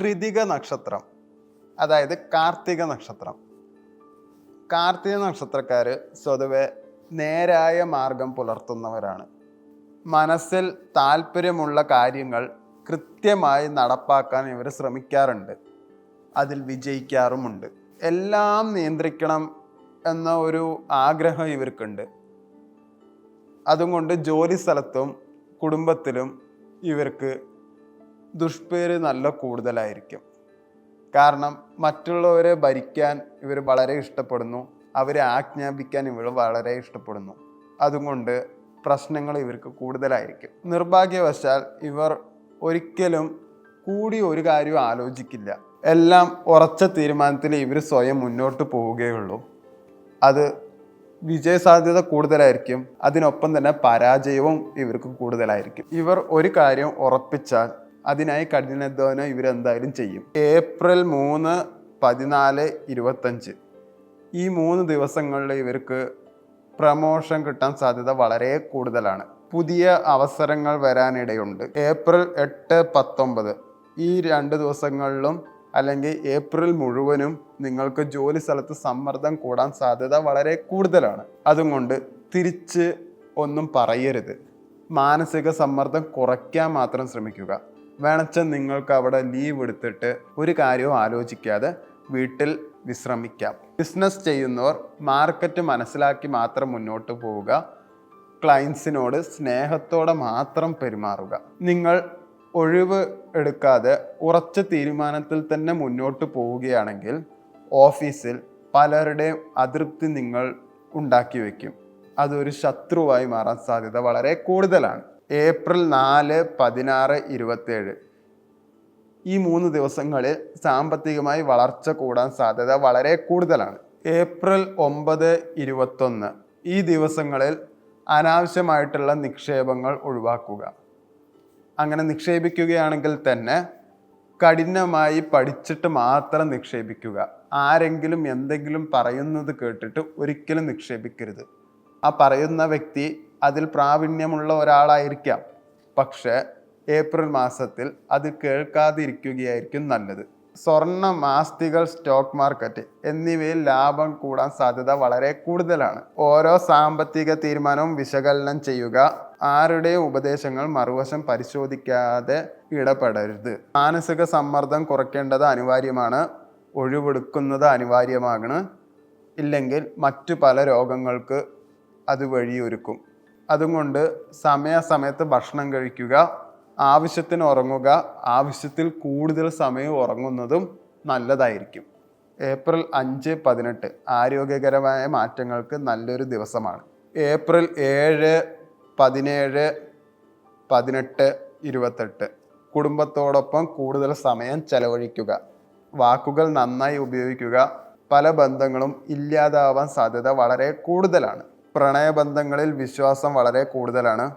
കൃതിക നക്ഷത്രം. അതായത് കാർത്തിക നക്ഷത്രം. കാർത്തിക നക്ഷത്രക്കാർ സ്വതവേ നേരായ മാർഗം പുലർത്തുന്നവരാണ്. മനസ്സിൽ താല്പര്യമുള്ള കാര്യങ്ങൾ കൃത്യമായി നടപ്പാക്കാൻ ഇവർ ശ്രമിക്കാറുണ്ട്. അതിൽ വിജയിക്കാറുമുണ്ട്. എല്ലാം നിയന്ത്രിക്കണം എന്ന ഒരു ആഗ്രഹം ഇവർക്കുണ്ട്. അതുകൊണ്ട് ജോലി സ്ഥലത്തും കുടുംബത്തിലും ഇവർക്ക് ദുഷ്പേര് നല്ല കൂടുതലായിരിക്കും. കാരണം മറ്റുള്ളവരെ ഭരിക്കാൻ ഇവർ വളരെ ഇഷ്ടപ്പെടുന്നു. അവരെ ആജ്ഞാപിക്കാൻ ഇവർ വളരെ ഇഷ്ടപ്പെടുന്നു. അതുകൊണ്ട് പ്രശ്നങ്ങൾ ഇവർക്ക് കൂടുതലായിരിക്കും. നിർഭാഗ്യവശാൽ ഇവർ ഒരിക്കലും കൂടി ഒരു കാര്യവും ആലോചിക്കില്ല. എല്ലാം ഉറച്ച തീരുമാനത്തിൽ ഇവർ സ്വയം മുന്നോട്ട് പോവുകയുള്ളൂ. അത് വിജയസാധ്യത കൂടുതലായിരിക്കും. അതിനൊപ്പം തന്നെ പരാജയവും ഇവർക്ക് കൂടുതലായിരിക്കും. ഇവർ ഒരു കാര്യം ഉറപ്പിച്ചാൽ അതിനായി കഠിനാധ്വാനം ഇവരെന്തായാലും ചെയ്യും. ഏപ്രിൽ മൂന്ന് പതിനാല് ഇരുപത്തഞ്ച്. ഈ മൂന്ന് ദിവസങ്ങളിൽ ഇവർക്ക് പ്രമോഷൻ കിട്ടാൻ സാധ്യത വളരെ കൂടുതലാണ്. പുതിയ അവസരങ്ങൾ വരാനിടയുണ്ട്. ഏപ്രിൽ എട്ട് പത്തൊമ്പത്. ഈ രണ്ട് ദിവസങ്ങളിലും അല്ലെങ്കിൽ ഏപ്രിൽ മുഴുവനും നിങ്ങൾക്ക് ജോലി സ്ഥലത്ത് സമ്മർദ്ദം കൂടാൻ സാധ്യത വളരെ കൂടുതലാണ്. അതുകൊണ്ട് തിരിച്ച് ഒന്നും പറയരുത്. മാനസിക സമ്മർദ്ദം കുറയ്ക്കാൻ മാത്രം ശ്രമിക്കുക. വേണച്ച നിങ്ങൾക്ക് അവിടെ ലീവ് എടുത്തിട്ട് ഒരു കാര്യവും ആലോചിക്കാതെ വീട്ടിൽ വിശ്രമിക്കാം. ബിസിനസ് ചെയ്യുന്നവർ മാർക്കറ്റ് മനസ്സിലാക്കി മാത്രം മുന്നോട്ട് പോവുക. ക്ലയൻസിനോട് സ്നേഹത്തോടെ മാത്രം പെരുമാറുക. നിങ്ങൾ ഒഴിവ് എടുക്കാതെ ഉറച്ച തീരുമാനത്തിൽ തന്നെ മുന്നോട്ട് പോവുകയാണെങ്കിൽ ഓഫീസിൽ പലരുടെയും അതൃപ്തി നിങ്ങൾ ഉണ്ടാക്കി വയ്ക്കും. അതൊരു ശത്രുവായി മാറാൻ സാധ്യത വളരെ കൂടുതലാണ്. ഏപ്രിൽ നാല് പതിനാറ് ഇരുപത്തേഴ് ഈ മൂന്ന് ദിവസങ്ങളിൽ സാമ്പത്തികമായി വളർച്ച കൂടാൻ സാധ്യത വളരെ കൂടുതലാണ്. ഏപ്രിൽ ഒമ്പത് ഇരുപത്തൊന്ന്. ഈ ദിവസങ്ങളിൽ അനാവശ്യമായിട്ടുള്ള നിക്ഷേപങ്ങൾ ഒഴിവാക്കുക. അങ്ങനെ നിക്ഷേപിക്കുകയാണെങ്കിൽ തന്നെ കഠിനമായി പഠിച്ചിട്ട് മാത്രം നിക്ഷേപിക്കുക. ആരെങ്കിലും എന്തെങ്കിലും പറയുന്നത് കേട്ടിട്ട് ഒരിക്കലും നിക്ഷേപിക്കരുത്. ആ പറയുന്ന വ്യക്തി അതിൽ പ്രാവീണ്യമുള്ള ഒരാളായിരിക്കാം. പക്ഷെ ഏപ്രിൽ മാസത്തിൽ അത് കേൾക്കാതിരിക്കുകയായിരിക്കും നല്ലത്. സ്വർണ മാസ്തികൾ സ്റ്റോക്ക് മാർക്കറ്റ് എന്നിവയിൽ ലാഭം കൂടാൻ സാധ്യത വളരെ കൂടുതലാണ്. ഓരോ സാമ്പത്തിക തീരുമാനവും വിശകലനം ചെയ്യുക ആരുടെ ഉപദേശങ്ങൾ മറുവശം പരിശോധിക്കാതെ ഇടപെടരുത്. മാനസിക സമ്മർദ്ദം കുറയ്ക്കേണ്ടത് അനിവാര്യമാണ് ഒഴിവെടുക്കുന്നത് അനിവാര്യമാണ്. ഇല്ലെങ്കിൽ മറ്റു പല രോഗങ്ങൾക്ക് അത് വഴിയൊരുക്കും. അതുകൊണ്ട് സമയാസമയത്ത് ഭക്ഷണം കഴിക്കുക ആവശ്യത്തിന് ഉറങ്ങുക ആവശ്യത്തിൽ കൂടുതൽ സമയം ഉറങ്ങുന്നതും നല്ലതായിരിക്കും. ഏപ്രിൽ അഞ്ച് പതിനെട്ട് ആരോഗ്യകരമായ മാറ്റങ്ങൾക്ക് നല്ലൊരു ദിവസമാണ്. ഏപ്രിൽ ഏഴ് പതിനേഴ് പതിനെട്ട് ഇരുപത്തെട്ട് കുടുംബത്തോടൊപ്പം കൂടുതൽ സമയം ചെലവഴിക്കുക വാക്കുകൾ നന്നായി ഉപയോഗിക്കുക പല ബന്ധങ്ങളും ഇല്ലാതാവാൻ സാധ്യത വളരെ കൂടുതലാണ്. പ്രണയബന്ധങ്ങളിൽ വിശ്വാസം വളരെ കൂടുതലാണ്.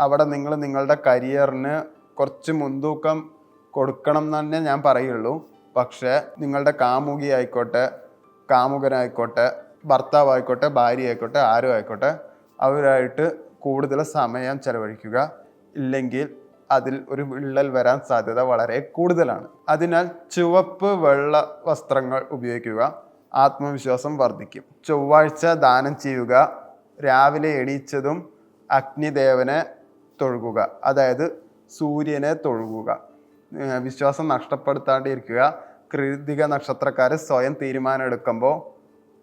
അവിടെ നിങ്ങൾ നിങ്ങളുടെ കരിയറിന് കുറച്ച് മുൻതൂക്കം കൊടുക്കണം എന്ന് തന്നെ ഞാൻ പറയുള്ളൂ. പക്ഷേ നിങ്ങളുടെ കാമുകി ആയിക്കോട്ടെ കാമുകനായിക്കോട്ടെ ഭർത്താവായിക്കോട്ടെ ഭാര്യ ആയിക്കോട്ടെ ആരും ആയിക്കോട്ടെ അവരായിട്ട് കൂടുതൽ സമയം ചെലവഴിക്കുക. ഇല്ലെങ്കിൽ അതിൽ ഒരു വിള്ളൽ വരാൻ സാധ്യത വളരെ കൂടുതലാണ്. അതിനാൽ ചുവപ്പ് വെള്ള വസ്ത്രങ്ങൾ ഉപയോഗിക്കുക. ആത്മവിശ്വാസം വർദ്ധിക്കും. ചൊവ്വാഴ്ച ദാനം ചെയ്യുക രാവിലെ എണീച്ചതും അഗ്നിദേവനെ തൊഴുകുക അതായത് സൂര്യനെ തൊഴുകുക. വിശ്വാസം നഷ്ടപ്പെടുത്താണ്ടിരിക്കുക. കൃതിക നക്ഷത്രക്കാർ സ്വയം തീരുമാനം എടുക്കുമ്പോൾ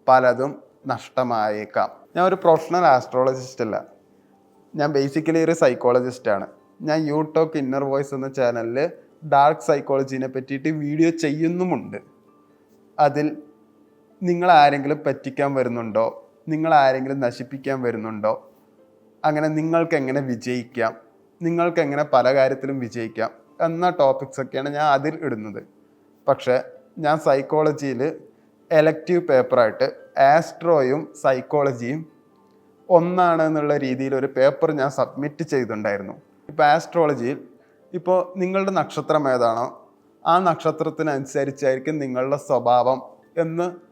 പലതും നഷ്ടമായേക്കാം. ഞാൻ ഒരു പ്രൊഫഷണൽ ആസ്ട്രോളജിസ്റ്റ് അല്ല. ഞാൻ ബേസിക്കലി ഒരു സൈക്കോളജിസ്റ്റാണ് ഞാൻ യൂടോക്ക് ഇന്നർ വോയിസ് എന്ന ചാനലിൽ ഡാർക്ക് സൈക്കോളജീനെ പറ്റിയിട്ട് വീഡിയോ ചെയ്യുന്നുമുണ്ട്. അതിൽ നിങ്ങൾ ആരെങ്കിലും പറ്റിക്കാൻ വരുന്നുണ്ടോ? നിങ്ങൾ ആരെങ്കിലും നശിപ്പിക്കാൻ വരുന്നുണ്ടോ? അങ്ങനെ നിങ്ങൾക്ക് എങ്ങനെ വിജയിക്കാം? നിങ്ങൾക്ക് എങ്ങനെ പല കാര്യത്തിലും വിജയിക്കാം? എന്ന ടോപ്പിക്സ് ഒക്കെയാണ് ഞാൻ അതിൽ ഇടുന്നത്. പക്ഷേ ഞാൻ സൈക്കോളജിയിൽ എലക്റ്റീവ് പേപ്പറായിട്ട് ആസ്ട്രോയും സൈക്കോളജിയും ഒന്നാണ് എന്നുള്ള രീതിയിൽ ഒരു പേപ്പർ ഞാൻ സബ്മിറ്റ് ചെയ്തിട്ടുണ്ടായിരുന്നു. ഇപ്പോൾ ആസ്ട്രോളജിയിൽ ഇപ്പോൾ നിങ്ങളുടെ നക്ഷത്രം ഏതാണോ ആ നക്ഷത്രത്തിനനുസരിച്ചായിരിക്കും നിങ്ങളുടെ സ്വഭാവം എന്ന്